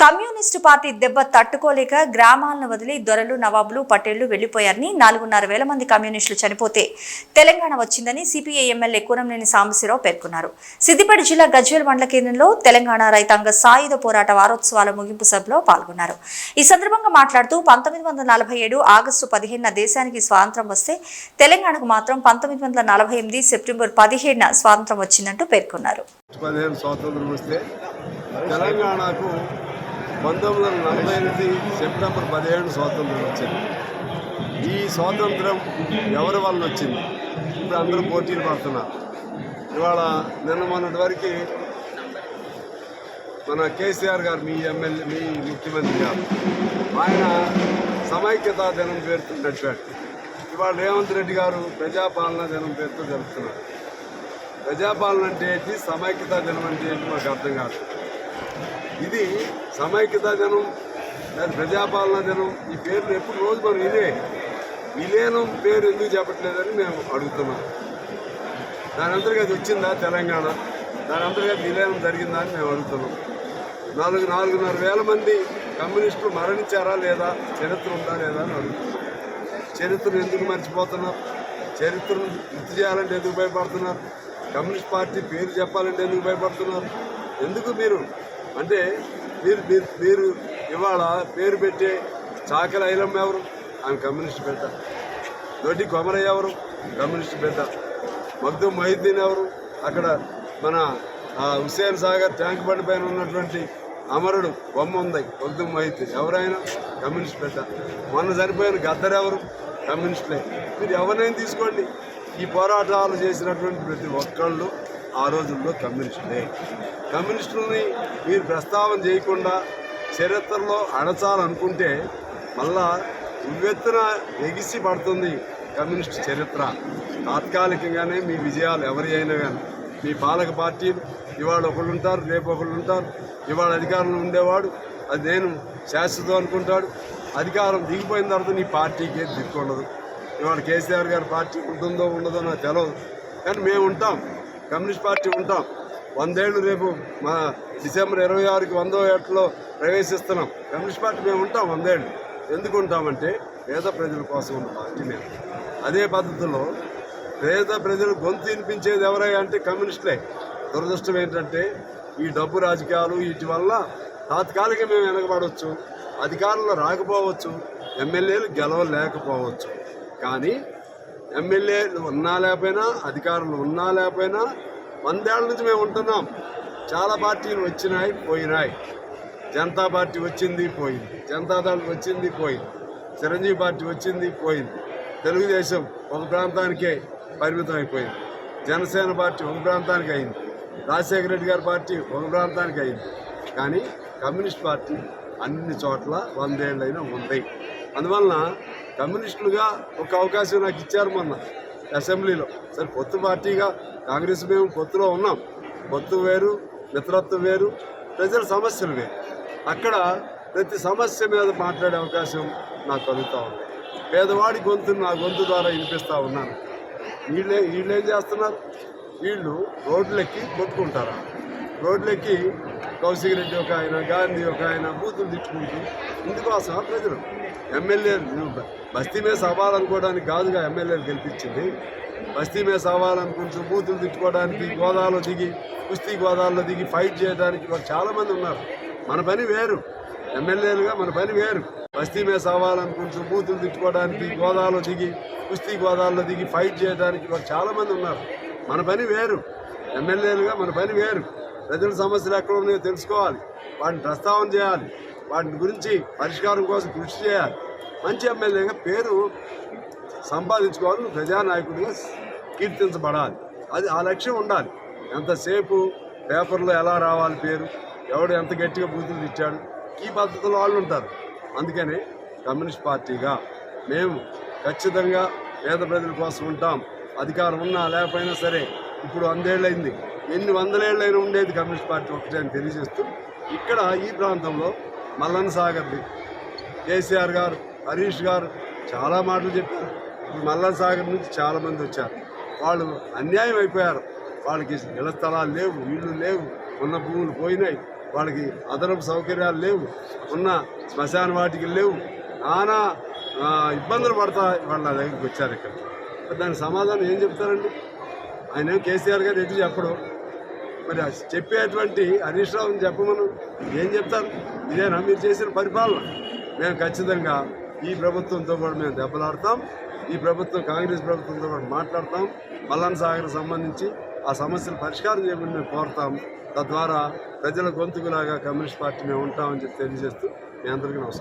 Communist party దెబ్బ తట్టుకోలేక గ్రామాలను వదిలి దొరలు నవాబులు పటేళ్ళు వెళ్ళిపోయారని నాలుగున్నర వేల మంది కమ్యూనిస్టులు చనిపోతే తెలంగాణ వచ్చిందని సిపిఐ ఎమ్మెల్యే కూరంనేని సాంబశివరావు పేర్కొన్నారు. సిద్దిపేట జిల్లా గజ్వేల్ మండల కేంద్రంలో తెలంగాణ రైతాంగ సాయుధ పోరాట వారోత్సవాల ముగింపు సభలో పాల్గొన్నారు. ఈ సందర్భంగా మాట్లాడుతూ పంతొమ్మిది వందల నలభై ఏడు ఆగస్టు పదిహేనున దేశానికి స్వాతంత్రం వస్తే తెలంగాణకు మాత్రం పంతొమ్మిది వందల నలభై ఎనిమిది సెప్టెంబర్ పదిహేడున స్వాతంత్రం వచ్చిందంటూ పేర్కొన్నారు. తెలంగాణకు పంతొమ్మిది వందల నలభై ఎనిమిది సెప్టెంబర్ పదిహేడు స్వాతంత్రం వచ్చింది. ఈ స్వాతంత్రం ఎవరి వల్ల వచ్చింది? ఇప్పుడు అందరూ పోటీలు పడుతున్నారు. ఇవాళ నిన్న మొన్నటి వరకు మన కేసీఆర్ గారు మీ ఎమ్మెల్యే మీ ముఖ్యమంత్రి గారు ఆయన సమైక్యతా దినం పేరుతో నడిపాడు. ఇవాళ రేవంత్ రెడ్డి గారు ప్రజాపాలన దినం పేరుతో జరుపుతున్నారు. ప్రజాపాలన అంటే ఏంటి? సమైక్యతా దినం అంటే ఏంటి మాకు అర్థం కాదు. ఇది సమైక్యతా దినం లేదా ప్రజాపాలన దినం ఈ పేర్లు ఎప్పుడు రోజు మనం ఇదే. విలీనం పేరు ఎందుకు చెప్పట్లేదని మేము అడుగుతున్నాం. దాని అంతర్గత వచ్చిందా తెలంగాణ? దాని అంతర్గత విలీనం జరిగిందా అని మేము అడుగుతున్నాం. నాలుగు నాలుగున్నర వేల మంది కమ్యూనిస్టులు మరణించారా లేదా? చరిత్ర ఉందా లేదా అని అడుగుతున్నాం. చరిత్రను ఎందుకు మర్చిపోతున్నారు? చరిత్రను గుర్తు చేయాలంటే ఎందుకు భయపడుతున్నారు? కమ్యూనిస్ట్ పార్టీ పేరు చెప్పాలంటే ఎందుకు భయపడుతున్నారు? ఎందుకు మీరు అంటే మీరు మీరు మీరు ఇవాళ పేరు పెట్టే చాకల ఐలమ్మ ఎవరు? ఆమె కమ్యూనిస్ట్ బిడ్డ దొడ్డి కొమరయ్య ఎవరు? కమ్యూనిస్ట్ బిడ్డ మగ్దుం మొహిద్దీన్ ఎవరు? అక్కడ మన ఆ, సాగర్ ట్యాంక్ బండి పైన ఉన్నటువంటి అమరుడు బొమ్మ ఉంది మగ్దుం మొహిద్దీన్. ఎవరైనా? కమ్యూనిస్ట్ బిడ్డ మొన్న చనిపోయిన గద్దర్ ఎవరు? కమ్యూనిస్టులే. మీరు ఎవరినైనా తీసుకోండి. ఈ పోరాటాలు చేసినటువంటి ప్రతి ఒక్కళ్ళు ఆ రోజుల్లో కమ్యూనిస్టులే. కమ్యూనిస్టులని మీరు ప్రస్తావన చేయకుండా చరిత్రలో అడచాలనుకుంటే మళ్ళా ఉవ్వెత్తున ఎగిసి పడుతుంది కమ్యూనిస్ట్ చరిత్ర. తాత్కాలికంగానే మీ విజయాలు ఎవరి అయినా కానీ మీ పాలక పార్టీలు ఇవాళ ఒకళ్ళు ఉంటారు రేపు ఒకళ్ళు ఉంటారు ఇవాళ అధికారంలో ఉండేవాడు అది నేను శాశ్వతం అనుకుంటాడు. అధికారం దిగిపోయిన తర్వాత నీ పార్టీకి దిక్కుండదు ఇవాళ కేసీఆర్ గారి పార్టీ ఉంటుందో ఉండదో నాకు తెలియదు కానీ మేము ఉంటాం. కమ్యూనిస్ట్ పార్టీ ఉంటాం. వందేళ్ళు రేపు మా డిసెంబర్ ఇరవై ఆరుకి వందో ఏటలో ప్రవేశిస్తున్నాం. కమ్యూనిస్ట్ పార్టీ మేము ఉంటాం వందేళ్ళు. ఎందుకు ఉంటామంటే పేద ప్రజల కోసం ఉన్న పార్టీ మేము. అదే పద్ధతిలో పేద ప్రజలు గొంతు వినిపించేది ఎవరై అంటే కమ్యూనిస్టులే. దురదృష్టం ఏంటంటే ఈ డబ్బు రాజకీయాలు వీటి వల్ల తాత్కాలిక మేము వెనకబడవచ్చు అధికారంలో రాకపోవచ్చు ఎమ్మెల్యేలు గెలవలేకపోవచ్చు. కానీ ఎమ్మెల్యేలు ఉన్నా లేకపోయినా అధికారులు ఉన్నా లేకపోయినా వందేళ్ళ నుంచి మేము ఉంటున్నాం. చాలా పార్టీలు వచ్చినాయి పోయినాయి. జనతా పార్టీ వచ్చింది పోయింది. జనతాదళ్ వచ్చింది పోయింది. చిరంజీవి పార్టీ వచ్చింది పోయింది. తెలుగుదేశం ఒక ప్రాంతానికే పరిమితం అయిపోయింది. జనసేన పార్టీ ఒక ప్రాంతానికి అయింది. రాజశేఖర రెడ్డి గారి పార్టీ ఒక ప్రాంతానికి అయింది. కానీ కమ్యూనిస్ట్ పార్టీ అన్ని చోట్ల వందేళ్ళైనా ఉంది అందువలన కమ్యూనిస్టులుగా ఒక అవకాశం నాకు ఇచ్చారు మొన్న అసెంబ్లీలో. సరే పొత్తు పార్టీగా కాంగ్రెస్ మేము పొత్తులో ఉన్నాం. పొత్తు వేరు మిత్రత్వం వేరు ప్రజల సమస్యలు వేరు. అక్కడ ప్రతి సమస్య మీద మాట్లాడే అవకాశం నాకు కలుగుతూ ఉంది. పేదవాడి గొంతు నా గొంతు ద్వారా వినిపిస్తూ ఉన్నాను. వీళ్ళే వీళ్ళు ఏం చేస్తున్నారు? వీళ్ళు రోడ్లెక్కి కొట్టుకుంటారు? రోడ్లెక్కి కౌశిక్ రెడ్డి ఒక ఆయన గాంధీ ఒక ఆయన బూతులు తిట్టుకుంటూ ఇందుకోసం ప్రజలు. ఎమ్మెల్యే బస్తీ మీద సవాలనుకోవడానికి కాదుగా ఎమ్మెల్యేలు గెలిపించింది. బస్తీ మీద సవాలనుకుంటూ బూతులు తిట్టుకోవడానికి గోదావరిలో దిగి కుస్తీ గోదావరిలో దిగి ఫైట్ చేయడానికి వాళ్ళు చాలామంది ఉన్నారు. మన పని వేరు. ఎమ్మెల్యేలుగా మన పని వేరు. బస్తీ మీద సవాలనుకుంటూ బూతులు తిట్టుకోవడానికి గోదావరిలో దిగి కుస్తీ గోదావరిలో దిగి ఫైట్ చేయడానికి వాళ్ళు చాలామంది ఉన్నారు. మన పని వేరు. ఎమ్మెల్యేలుగా మన పని వేరు. ప్రజల సమస్యలు ఎక్కడ ఉన్నాయో తెలుసుకోవాలి. వాటిని ప్రస్తావన చేయాలి. వాటి గురించి పరిష్కారం కోసం కృషి చేయాలి. మంచి ఎమ్మెల్యేగా పేరు సంపాదించుకోవాలి. ప్రజానాయకుడిగా కీర్తించబడాలి. అది ఆ లక్ష్యం ఉండాలి. ఎంతసేపు పేపర్లో ఎలా రావాలి పేరు? ఎవడు ఎంత గట్టిగా బూతులు ఇచ్చాడు ఈ పద్ధతిలో వాళ్ళు ఉంటారు. అందుకని కమ్యూనిస్ట్ పార్టీగా మేము ఖచ్చితంగా పేద ప్రజల కోసం ఉంటాం. అధికారం ఉన్నా లేకపోయినా సరే ఇప్పుడు వందేళ్ళైంది. ఎన్ని వందలేళ్ళైనా ఉండేది కమ్యూనిస్ట్ పార్టీ ఒకటే అని తెలియజేస్తూ ఇక్కడ ఈ ప్రాంతంలో మల్లన్న సాగర్ది కేసీఆర్ గారు హరీష్ గారు చాలా మాటలు చెప్పారు. ఇప్పుడు మల్లన్న సాగర్ నుంచి చాలామంది వచ్చారు. వాళ్ళు అన్యాయం అయిపోయారు. వాళ్ళకి ఇళ్ళ స్థలాలు లేవు ఇళ్ళు లేవు ఉన్న భూములు పోయినాయి. వాళ్ళకి అదనపు సౌకర్యాలు లేవు ఉన్న శ్మశాన వాటికి లేవు. నానా ఇబ్బందులు పడతా వాళ్ళ దగ్గరికి వచ్చారు ఇక్కడ. దానికి సమాధానం ఏం చెప్తారండి? ఆయన కేసీఆర్ గారు ఎటు చెప్పడు. మరి చెప్పేటువంటి హరీష్ రావుని చెప్పమను ఏం చెప్తారు? ఇదేనా? మీరు చేసిన పరిపాలన. మేము ఖచ్చితంగా ఈ ప్రభుత్వంతో కూడా మేము దెబ్బలాడతాం. ఈ ప్రభుత్వం కాంగ్రెస్ ప్రభుత్వంతో కూడా మాట్లాడతాం. మల్లన్ సాగర్ సంబంధించి ఆ సమస్యలు పరిష్కారం చేయమని మేము కోరుతాం. తద్వారా ప్రజల గొంతుకులాగా కమ్యూనిస్ట్ పార్టీ మేము ఉంటామని చెప్పి తెలియజేస్తూ మీ అందరికీ నమస్కారం.